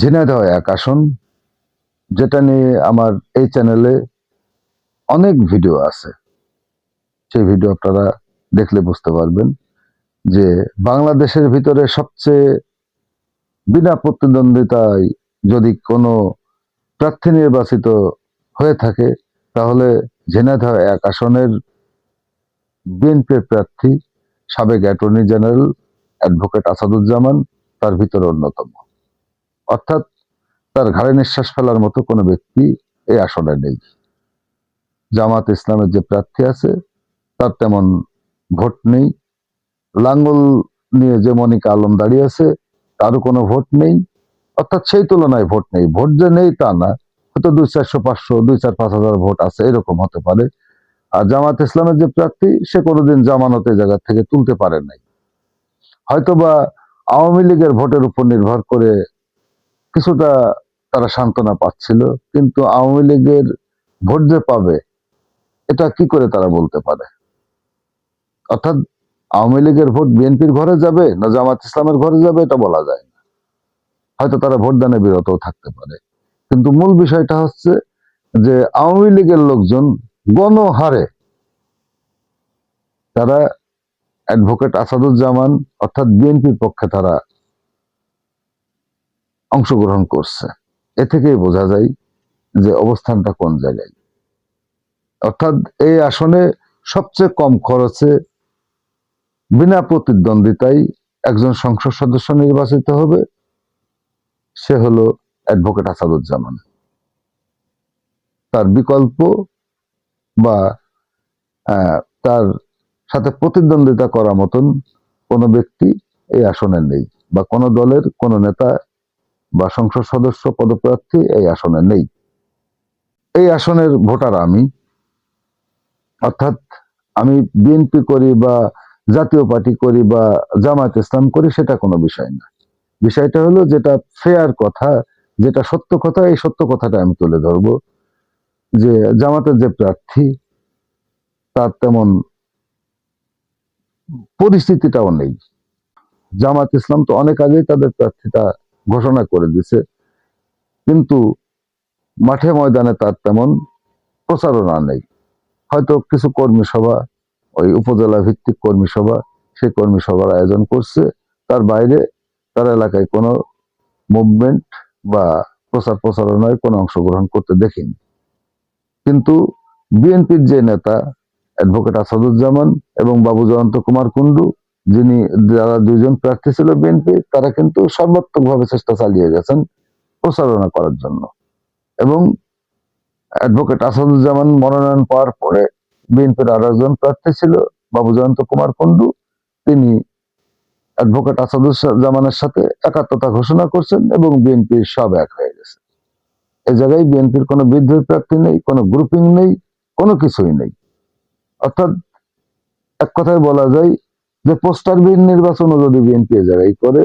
ঝিনাইদহ এক আসন, যেটা নিয়ে আমার এই চ্যানেলে অনেক ভিডিও আছে। সেই ভিডিও আপনারা দেখলে বুঝতে পারবেন যে বাংলাদেশের ভিতরে সবচেয়ে বিনা প্রতিদ্বন্দ্বিতায় যদি কোনো প্রার্থী নির্বাচিত হয়ে থাকে, তাহলে ঝিনাইদহ এক আসনের বিএনপির প্রার্থী সাবেক অ্যাটর্নি জেনারেল অ্যাডভোকেট আসাদুজ্জামান, তার ভিতরে অন্যতম। অর্থাৎ তার ঘাড়ে নিঃশ্বাস ফেলার মতো কোনো ব্যক্তি এই আসনে নেই। জামাত ইসলামের যে প্রার্থী আছে, তার তেমন ভোট নেই। লাঙ্গল নিয়ে যে মনিকা আলম দাঁড়িয়ে আছে, তারও কোনো ভোট নেই। অর্থাৎ সেই তুলনায় ভোট নেই। ভোট যে নেই তা না, হয়তো দুই চারশো, পাঁচশো, দুই চার পাঁচ হাজার ভোট আছে, এরকম হতে পারে। আর জামাত ইসলামের যে প্রার্থী, সে কোনোদিন জামানতে জায়গা থেকে তুলতে পারে নাই। হয়তোবা আওয়ামী লীগের ভোটের উপর নির্ভর করে কিছুটা তারা সান্ত্বনা পাচ্ছিল, কিন্তু আওয়ামী লীগের ভোট যে পাবে, এটা কি করে তারা বলতে পারে? অর্থাৎ আওয়ামী লীগের ভোট বিএনপির ঘরে যাবে না জামাত ইসলামের ঘরে যাবে, এটা বলা যায় না। হয়তো তারা ভোটদানে বিরতও থাকতে পারে। কিন্তু মূল বিষয়টা হচ্ছে যে আওয়ামী লীগের লোকজন গণহারে তারা অ্যাডভোকেট আসাদুজ্জামান, অর্থাৎ বিএনপির পক্ষে তারা অংশগ্রহণ করছে। এ থেকেই বোঝা যায় যে অবস্থানটা কোন জায়গায়। অর্থাৎ এই আসনে সবচেয়ে কম খরচে বিনা প্রতিদ্বন্দ্বিতায় একজন সংসদ সদস্য নির্বাচিত হবে, সে হলো অ্যাডভোকেট আসাদুজ্জামান। তার বিকল্প বা তার সাথে প্রতিদ্বন্দ্বিতা করার মতন কোনো ব্যক্তি এই আসনে নেই বা কোনো দলের কোনো নেতা বা সংসদ সদস্য পদপ্রার্থী এই আসনে নেই। এই আসনের ভোটার আমি। অর্থাৎ আমি বিএনপি করি বা জাতীয় পার্টি করি বা জামায়াত ইসলাম করি, সেটা কোনো বিষয় না। বিষয়টা হলো যেটা ফেয়ার কথা, যেটা সত্য কথা, এই সত্য কথাটা আমি তুলে ধরবো। যে জামাতের যে প্রার্থী, তার তেমন পরিস্থিতিটাও নেই। জামাত ইসলাম তো অনেক আগেই তাদের প্রার্থীতা ঘোষণা করে দিছে। কিন্তু মাঠে ময়দানে তার তেমন প্রচারণা নেই। হয়তো কিছু কর্মী সভা, ওই উপজেলা ভিত্তিক কর্মী সভা, সেই কর্মী সভার আয়োজন করছে। তার বাইরে তার এলাকায় কোনো মুভমেন্ট বা প্রচার প্রচারণায় কোনো অংশগ্রহণ করতে দেখিনি। কিন্তু বিএনপির যে নেতা অ্যাডভোকেট আসাদুজ্জামান এবং বাবু জয়ন্ত কুমার কুন্ডু যিনি যারা দুজন প্রার্থী ছিল বিএনপি, তারা কিন্তু সর্বাত্মকভাবে চেষ্টা চালিয়ে গেছেন প্রচারণা করার জন্য। এবং অ্যাডভোকেট আসাদুজ্জামান মনোনয়ন পাওয়ার পরে বিএনপির আর একজন প্রার্থী ছিল বাবু জয়ন্ত কুমার কুন্ডু তিনি অ্যাডভোকেট আসাদুজ্জামানের সাথে একাত্মতা ঘোষণা করছেন এবং বিএনপি সব এক হয়ে গেছে। এ জায়গায় বিএনপির কোনো বিদ্রোহী প্রার্থী নেই, কোনো গ্রুপিং নেই, কোনো কিছুই নেই। অর্থাৎ এক কথায় বলা যায় যে পোস্টারবিহীন নির্বাচনও যদি বিএনপি জায়গায় করে,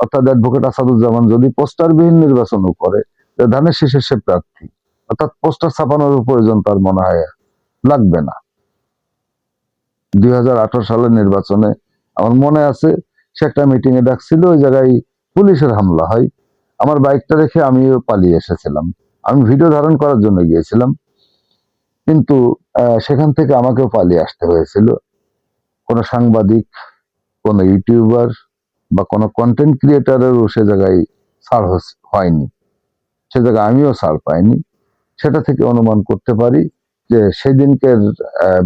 অর্থাৎ অ্যাডভোকেট আসাদুজ্জামান যদি পোস্টারবিহীন নির্বাচনও করে ধানের শেষে সে প্রার্থী, অর্থাৎ পোস্টার ছাপানোর প্রয়োজন তার মনে হয় লাগবে না। দুই সালের নির্বাচনে আমার মনে আছে, সে একটা মিটিং এ ডাকছিল, ওই জায়গায় পুলিশের হামলা হয়। আমার বাইকটা রেখে আমিও পালিয়ে এসেছিলাম। আমি ভিডিও ধারণ করার জন্য গিয়েছিলাম। কিন্তু সেখান থেকে আমাকেও পালিয়ে আসতে হয়েছিল। কোনো সাংবাদিক, কোনো ইউটিউবার বা কোনো কন্টেন্ট ক্রিয়েটারেরও সে জায়গায় ছাড় হয়নি। সে জায়গায় আমিও ছাড় পাইনি। সেটা থেকে অনুমান করতে পারি যে সেদিনকের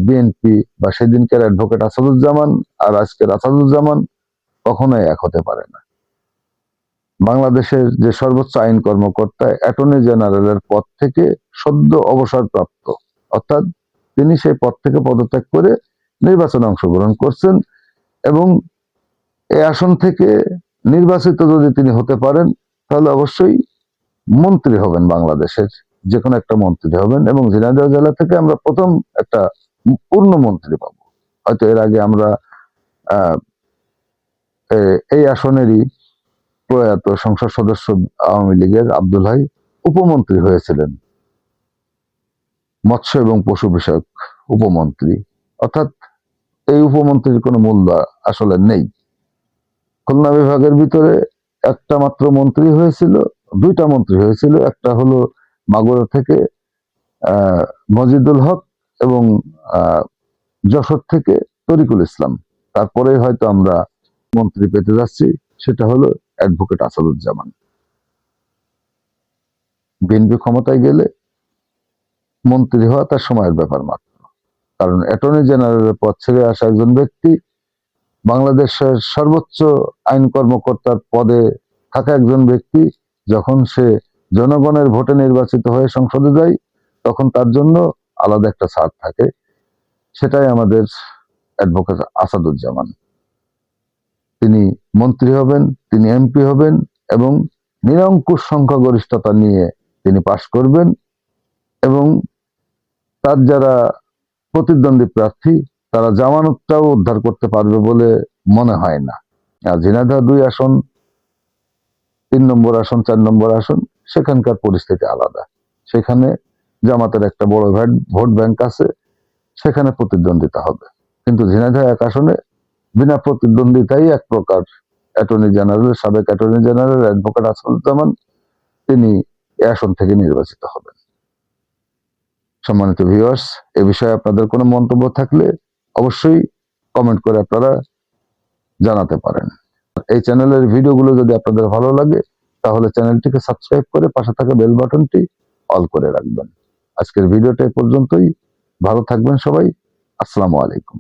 বিএনপি বা সেদিনকের অ্যাডভোকেট আসাদুজ্জামান আর আজকের আসাদুজ্জামান কখনোই এক হতে পারে না। বাংলাদেশের যে সর্বোচ্চ আইন কর্মকর্তা, অ্যাটর্নি জেনারেলের পদ থেকে সদ্য অবসরপ্রাপ্ত, অর্থাৎ তিনি সেই পদ থেকে পদত্যাগ করে নির্বাচনে অংশগ্রহণ করছেন এবং এই আসন থেকে নির্বাচিত যদি তিনি হতে পারেন, তাহলে অবশ্যই মন্ত্রী হবেন বাংলাদেশের যে কোনো একটা মন্ত্রী হবেন এবং ঝিনাইদহ জেলা থেকে আমরা প্রথম একটা পূর্ণ মন্ত্রী পাবো। হয়তো এর আগে আমরা এই আসনেরই প্রয়াত সংসদ সদস্য আওয়ামী লীগের আব্দুল হাই উপমন্ত্রী হয়েছিলেন। মৎস্য এবং পশু বিষয়ক উপমন্ত্রী। অর্থাৎ এই উপমন্ত্রীর কোনো মূল্য আসলে নেই। খুলনা বিভাগের ভিতরে একটা মাত্র মন্ত্রী হয়েছিল, দুইটা মন্ত্রী হয়েছিল, একটা হলো মাগুরা থেকে মজিদুল হক এবং যশোর থেকে তরিকুল ইসলাম। তারপরে হয়তো আমরা মন্ত্রী পেতে যাচ্ছি, সেটা হলো অ্যাডভোকেট আসাদুজ্জামান। বিএনপি ক্ষমতায় গেলে মন্ত্রী হওয়া তার সময়ের ব্যাপার মাত্র। কারণ অ্যাটর্নি জেনারেলের পদ ছেড়ে আসা একজন ব্যক্তি বাংলাদেশের সর্বোচ্চ আইন কর্মকর্তার পদে থাকা একজন ব্যক্তি, যখন সে জনগণের ভোটে নির্বাচিত হয়ে সংসদে যায়, তখন তার জন্য আলাদা একটা ছাড় থাকে। সেটাই আমাদের অ্যাডভোকেট আসাদুজ্জামান। তিনি মন্ত্রী হবেন, তিনি এমপি হবেন এবং নিরঙ্কুশ সংখ্যাগরিষ্ঠতা নিয়ে তিনি পাশ করবেন এবং তার যারা প্রতিদ্বন্দ্বী প্রার্থী তারা জামানতটাও উদ্ধার করতে পারবে বলে মনে হয় না। আর ঝিনাইদহ দুই আসন, তিন নম্বর আসন, চার নম্বর আসন, সেখানকার পরিস্থিতি আলাদা। সেখানে জামাতের একটা বড় ভ্যাট- ভোট ব্যাংক আছে, সেখানে প্রতিদ্বন্দ্বিতা হবে। কিন্তু ঝিনাইদহ এক আসনে বিনা প্রতিদ্বন্দ্বিতাই এক প্রকার অ্যাটর্নি জেনারেল সাবেক অ্যাটর্নি জেনারেল অ্যাডভোকেট আসাদুজ্জামান, তিনি এ আসন থেকে নির্বাচিত হবেন। সম্মানিত ভিউয়ার্স এ বিষয়ে আপনাদের কোনো মন্তব্য থাকলে অবশ্যই কমেন্ট করে আপনারা জানাতে পারেন। এই চ্যানেলের ভিডিওগুলো যদি আপনাদের ভালো লাগে, তাহলে চ্যানেলটিকে সাবস্ক্রাইব করে পাশে থাকা বেল বাটনটি অল করে রাখবেন। আজকের ভিডিওটা এ পর্যন্তই। ভালো থাকবেন সবাই। আসসালামু আলাইকুম।